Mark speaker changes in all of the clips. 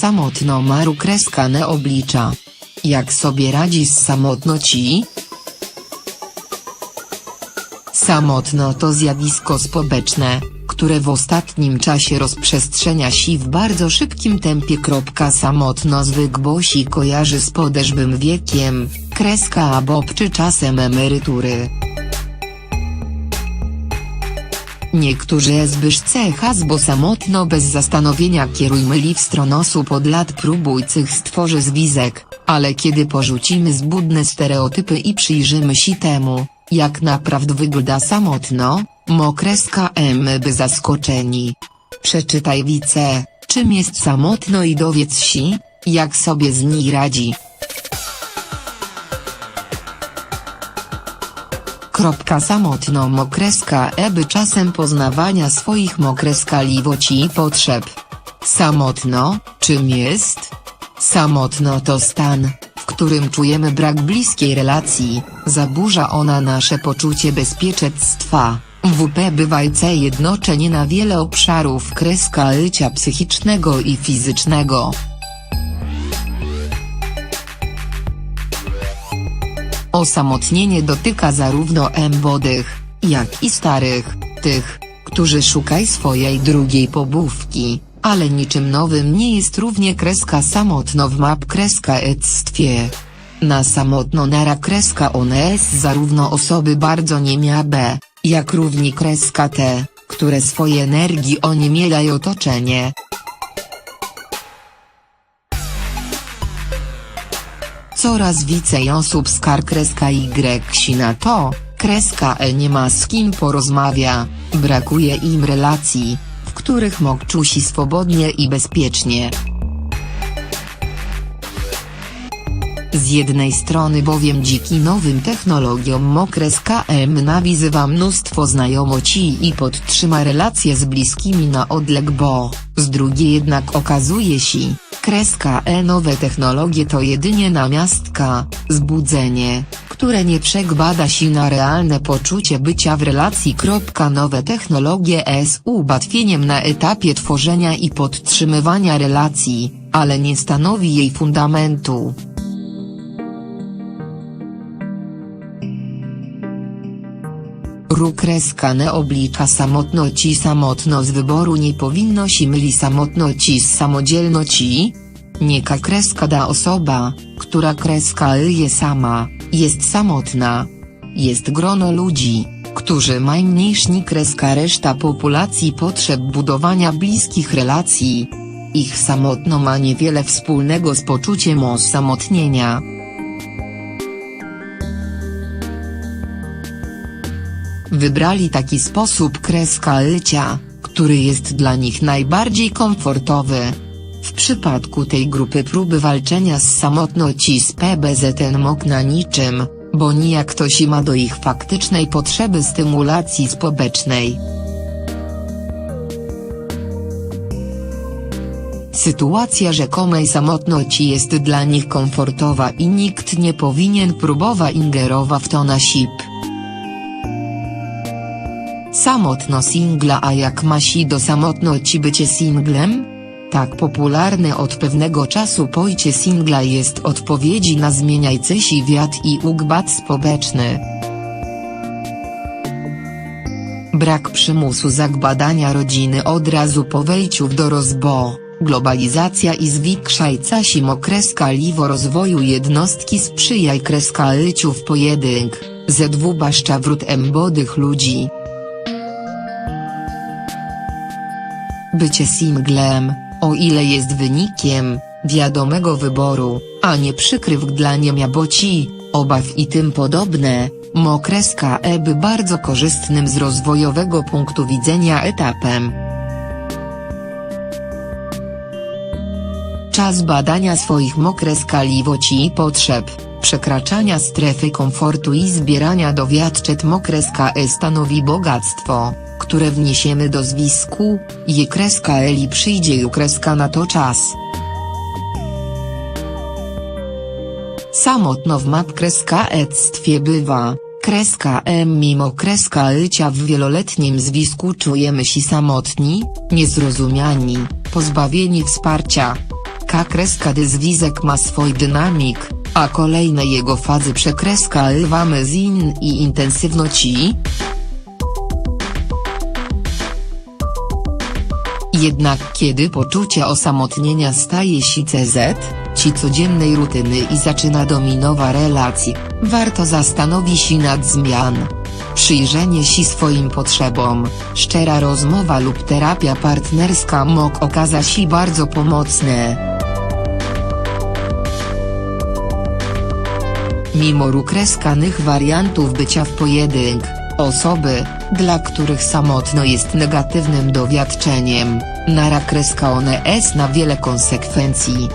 Speaker 1: Samotno maru kreskane oblicza. Jak sobie radzi z samotności? Samotno to zjawisko społeczne, które w ostatnim czasie rozprzestrzenia się w bardzo szybkim tempie. Samotno zwykłości kojarzy z podeszłym wiekiem, kreska albo czy czasem emerytury. Niektórzy zbysz cechas bo samotno bez zastanowienia kieruj myli w stronę osób od lat próbujcych stworzy zwizek, ale kiedy porzucimy zbudne stereotypy i przyjrzymy się temu, jak naprawdę wygląda samotno, mokreska M by zaskoczeni. Przeczytaj wice, czym jest samotno i dowiedz się, jak sobie z niej radzi. Samotno mokreska eby czasem poznawania swoich mokreskliwości i potrzeb. Samotno, czym jest? Samotno to stan, w którym czujemy brak bliskiej relacji, zaburza ona nasze poczucie bezpieczeństwa. WP bywajce jednoczenie na wiele obszarów kreska życia psychicznego i fizycznego. Osamotnienie dotyka zarówno młodych, jak i starych, tych, którzy szukaj swojej drugiej pobówki, ale niczym nowym nie jest równie kreska samotno w map kreska ectwie. Na samotno nara kreska one zarówno osoby bardzo nie mia b, jak równi kreska te, które swoje energii oniemielaj otoczenie. Coraz więcej osób z kar kreska Y si na to, kreska E nie ma z kim porozmawia, brakuje im relacji, w których się swobodnie i bezpiecznie. Z jednej strony bowiem dziki nowym technologiom mokres KM nawizywa mnóstwo znajomości i podtrzyma relacje z bliskimi na odleg bo, z drugiej jednak okazuje się, kreska E nowe technologie to jedynie namiastka, zbudzenie, które nie przegbada się na realne poczucie bycia w relacji. Nowe technologie S ułatwieniem na etapie tworzenia i podtrzymywania relacji, ale nie stanowi jej fundamentu. Rukreskane oblicza samotności Samotno z wyboru nie powinno się myli samotności z samodzielności? Nieka kreska da osoba, która kreska je sama, jest samotna. Jest grono ludzi, którzy mają mniejszy kreska reszta populacji potrzeb budowania bliskich relacji. Ich samotno ma niewiele wspólnego z poczuciem osamotnienia. Wybrali taki sposób kreska życia, który jest dla nich najbardziej komfortowy. W przypadku tej grupy próby walczenia z samotności z PBZN mok na niczym, bo nijak to się ma do ich faktycznej potrzeby stymulacji społecznej. Sytuacja rzekomej samotności jest dla nich komfortowa i nikt nie powinien próbować ingerować w to na sip. Samotno singla a jak ma si do samotności bycie singlem? Tak popularne od pewnego czasu pojcie singla jest odpowiedzi na zmieniajcy się wiat i ugbat społeczny. Brak przymusu zagbadania rodziny od razu po wejściu w dorozbo, globalizacja i zwiększajca się okreska liwo rozwoju jednostki sprzyjaj kreska w pojedynk, ZW baszcza wrót embodych ludzi. Bycie singlem, o ile jest wynikiem, wiadomego wyboru, a nie przykrywk dla niemiaboci, obaw i tym podobne, mokreska E by bardzo korzystnym z rozwojowego punktu widzenia etapem. Czas badania swoich mokreskaliwości i potrzeb, przekraczania strefy komfortu i zbierania dowiadczeń mokreska E stanowi bogactwo które wniesiemy do zwisku, je kreska Eli przyjdzie ju kreska na to czas. Samotno w map kreska ectwie bywa, kreska M mimo kreska życia w wieloletnim zwisku czujemy się samotni, niezrozumiani, pozbawieni wsparcia. kreska kreska D związek ma swój dynamik, a kolejne jego fazy przekreska lwamy z in i intensywności. Jednak kiedy poczucie osamotnienia staje się CZ, ci codziennej rutyny i zaczyna dominowa relacji, warto zastanowić się nad zmian. Przyjrzenie się swoim potrzebom, szczera rozmowa lub terapia partnerska mógł okazać się bardzo pomocne. Mimo rukreskanych wariantów bycia w pojedynk, osoby, dla których samotno jest negatywnym dowiadczeniem, nara kreska one s na wiele konsekwencji.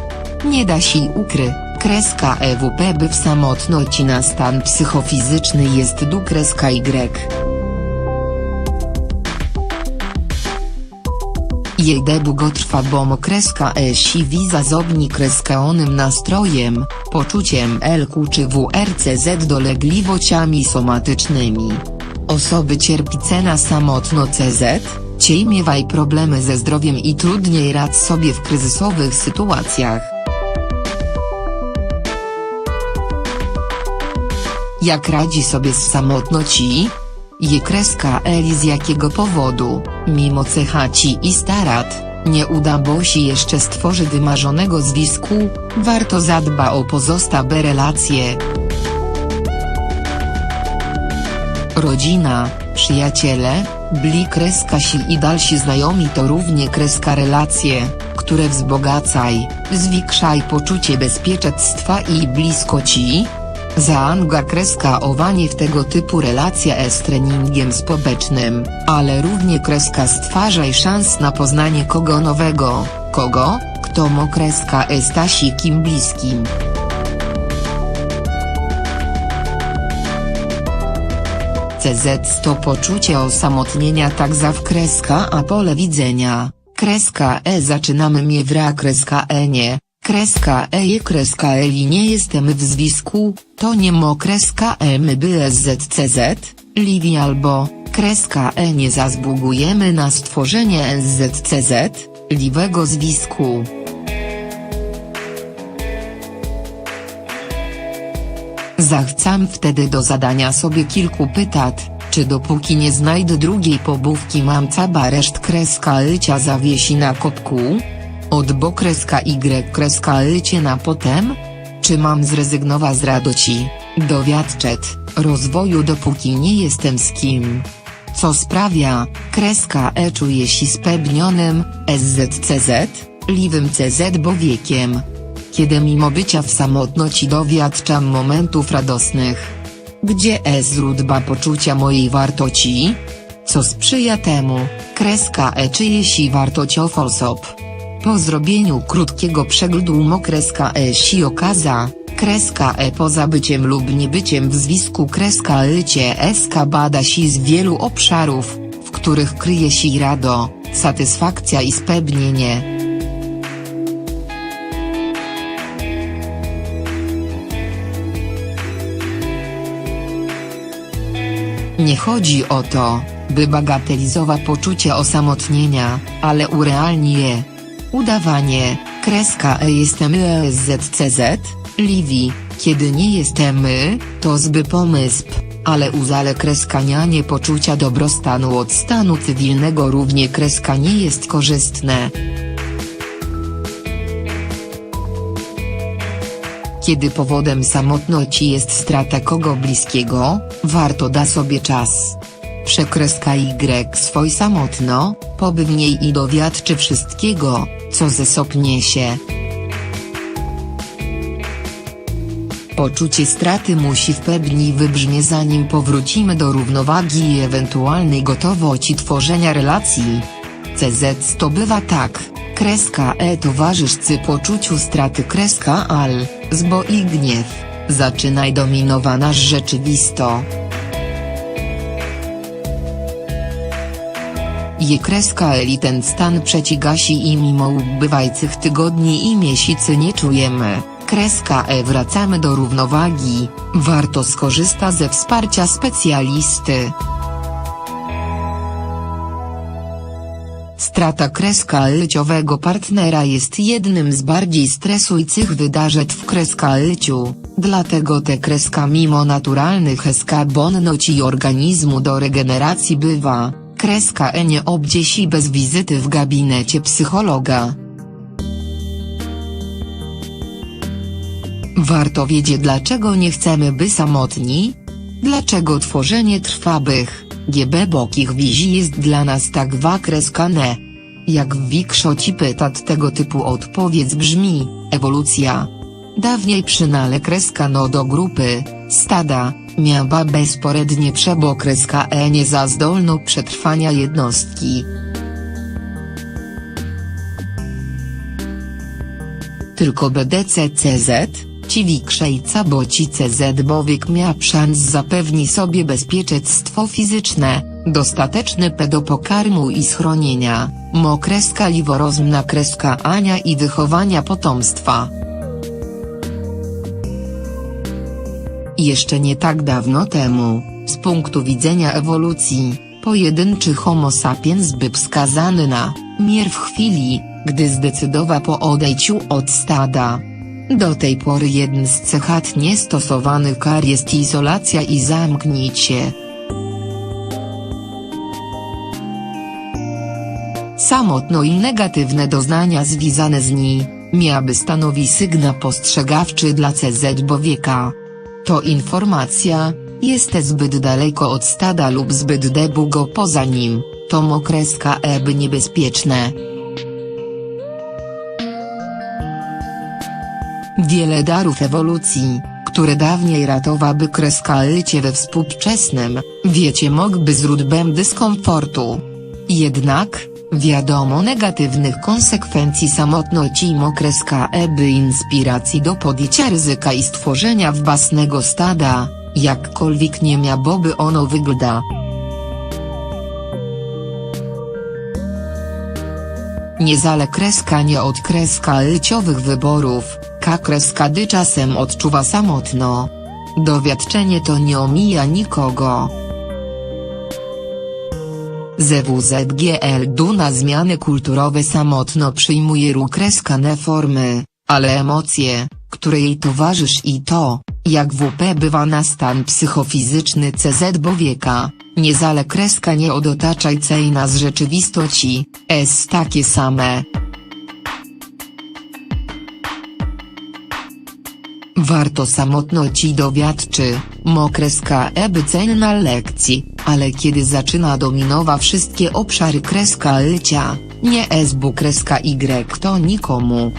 Speaker 1: Nie da się ukry, kreska EWP by w samotności na stan psychofizyczny jest du kreska Y. Jej długo trwa bo kreska E siwi zazobni kreskaonym nastrojem, poczuciem LQ czy WRCZ dolegliwościami somatycznymi. Osoby cierpice na samotno CZ, ciej miewaj problemy ze zdrowiem i trudniej rad sobie w kryzysowych sytuacjach. Jak radzi sobie z samotności? Je kreska Eli z jakiego powodu, mimo cechaci i starat, nie uda bo się jeszcze stworzy wymarzonego zwisku, warto zadba o pozostałe relacje. Rodzina, przyjaciele, bli kreska si i dalsi znajomi to równie kreska relacje, które wzbogacaj, zwiększaj poczucie bezpieczeństwa i bliskoci. Zaanga kreska owanie w tego typu relacja jest treningiem społecznym, ale równie kreska stwarzaj szans na poznanie kogo nowego, kogo, kto mo kreska jest kim bliskim. CZ to poczucie osamotnienia tak za w kreska a pole widzenia, kreska E zaczynamy mnie wra kreska E nie, kreska E je kreska Eli nie jestem w zwisku, to nie mo kreska E my by SZCZ, Livi albo, kreska E nie zazbugujemy na stworzenie SZCZ, liwego zwisku. Zachcam wtedy do zadania sobie kilku pytat, czy dopóki nie znajdę drugiej pobówki mam caba reszt kreska lycia zawiesi na kopku? Odbo kreska Y kreska lycie na potem? Czy mam zrezygnować z radości, dowiadczet, rozwoju dopóki nie jestem z kim? Co sprawia, kreska E czuje się spełnionym, SZCZ, liwym CZ bo wiekiem. Kiedy mimo bycia w samotności dowiadczam momentów radosnych. Gdzie jest źródła poczucia mojej wartości? Co sprzyja temu, kreska E czy jeśli wartościow osób. Po zrobieniu krótkiego przeglądu mo kreska E si okaza, kreska E poza byciem lub niebyciem w zwisku kreska lycie SK bada się z wielu obszarów, w których kryje się rado, satysfakcja i spełnienie. Nie chodzi o to, by bagatelizować poczucie osamotnienia, ale urealni je. Udawanie, kreska E jestem ESZCZ, Livi, kiedy nie jestemy, to zby pomysł, ale uzale kreskanianie poczucia dobrostanu. Od stanu cywilnego równie kreska nie jest korzystne. Kiedy powodem samotności jest strata kogo bliskiego, warto da sobie czas. Przekreska Y swoj samotno, poby w niej i dowiadczy wszystkiego, co ze sobą niesie. Poczucie straty musi w pełni wybrzmie zanim powrócimy do równowagi i ewentualnej gotowości tworzenia relacji. CZ to bywa tak, kreska E towarzyszcy poczuciu straty kreska AL, zbo i gniew, zaczynaj dominowana rzeczywisto. Je kreska Eli ten stan przecigasi i mimo ubywajcych tygodni i miesięcy nie czujemy, kreska E wracamy do równowagi, warto skorzysta ze wsparcia specjalisty. Strata kreska leciowego partnera jest jednym z bardziej stresujących wydarzeń w kreska leciu, dlatego te kreska mimo naturalnych eskabonności organizmu do regeneracji bywa, kreska e nie obdziesi bez wizyty w gabinecie psychologa. Warto wiedzieć dlaczego nie chcemy by samotni? Dlaczego tworzenie trwabych, GB bokich wizji jest dla nas tak wakreskane? Jak w większości pytat tego typu odpowiedź brzmi, ewolucja. Dawniej przynale kreskano do grupy, stada, miała bezporednie przebo kreska e za zdolno przetrwania jednostki. Tylko BDCCZ, ci wikrzejca bo ci CZ bowiek mia szans zapewni sobie bezpieczeństwo fizyczne, dostateczny pedopokarmu i schronienia, mokreska liworozmna kreska Ania i wychowania potomstwa. Jeszcze nie tak dawno temu, z punktu widzenia ewolucji, pojedynczy homo sapiens by wskazany na mier w chwili, gdy zdecydował po odejściu od stada. Do tej pory jeden z cechat niestosowanych kar jest izolacja i zamknięcie. Samotno i negatywne doznania związane z ní, miały stanowi sygnał postrzegawczy dla CZ Bowieka. To informacja, jest zbyt daleko od stada lub zbyt długo poza nim, to mokreska eby niebezpieczne. Wiele darów ewolucji, które dawniej ratowaby kreska lycie we współczesnym, wiecie mogłyby źródłem dyskomfortu. Jednak, wiadomo negatywnych konsekwencji samotności mokreska eby inspiracji do podjęcia ryzyka i stworzenia własnego stada, jakkolwiek nie miałoby ono wygląda. Niezale kreska nie od kreska lyciowych wyborów, ka kreska dy czasem odczuwa samotno. Dowiadczenie to nie omija nikogo. ZWZGL du na zmiany kulturowe samotno przyjmuje rukreskane formy, ale emocje, które jej towarzysz i to, jak WP bywa na stan psychofizyczny CZ Bowieka, niezale kreska nie od otaczajcej nas rzeczywistości, es takie same. Warto samotności dowiadczy, mokreska eby cenna lekcji, ale kiedy zaczyna dominować wszystkie obszary kreska lycia, nie SB kreska Y to nikomu.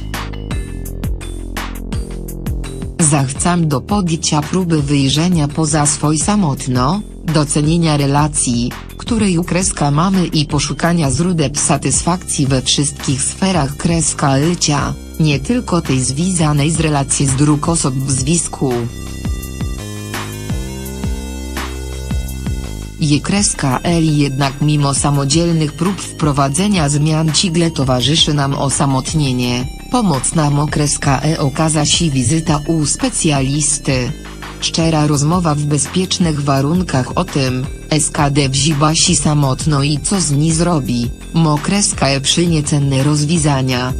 Speaker 1: Zachcam do podjęcia próby wyjrzenia poza swój samotno, docenienia relacji, której kreska mamy i poszukania źródeł satysfakcji we wszystkich sferach kreska lycia, nie tylko tej związanej z relacji z dróg osób w związku. Eli jednak mimo samodzielnych prób wprowadzenia zmian cigle towarzyszy nam osamotnienie, pomocna mokreska E okaza się wizyta u specjalisty. Szczera rozmowa w bezpiecznych warunkach o tym, SKD wzięła się samotno i co z ní zrobi, mokreska E przynie cenne rozwiązania.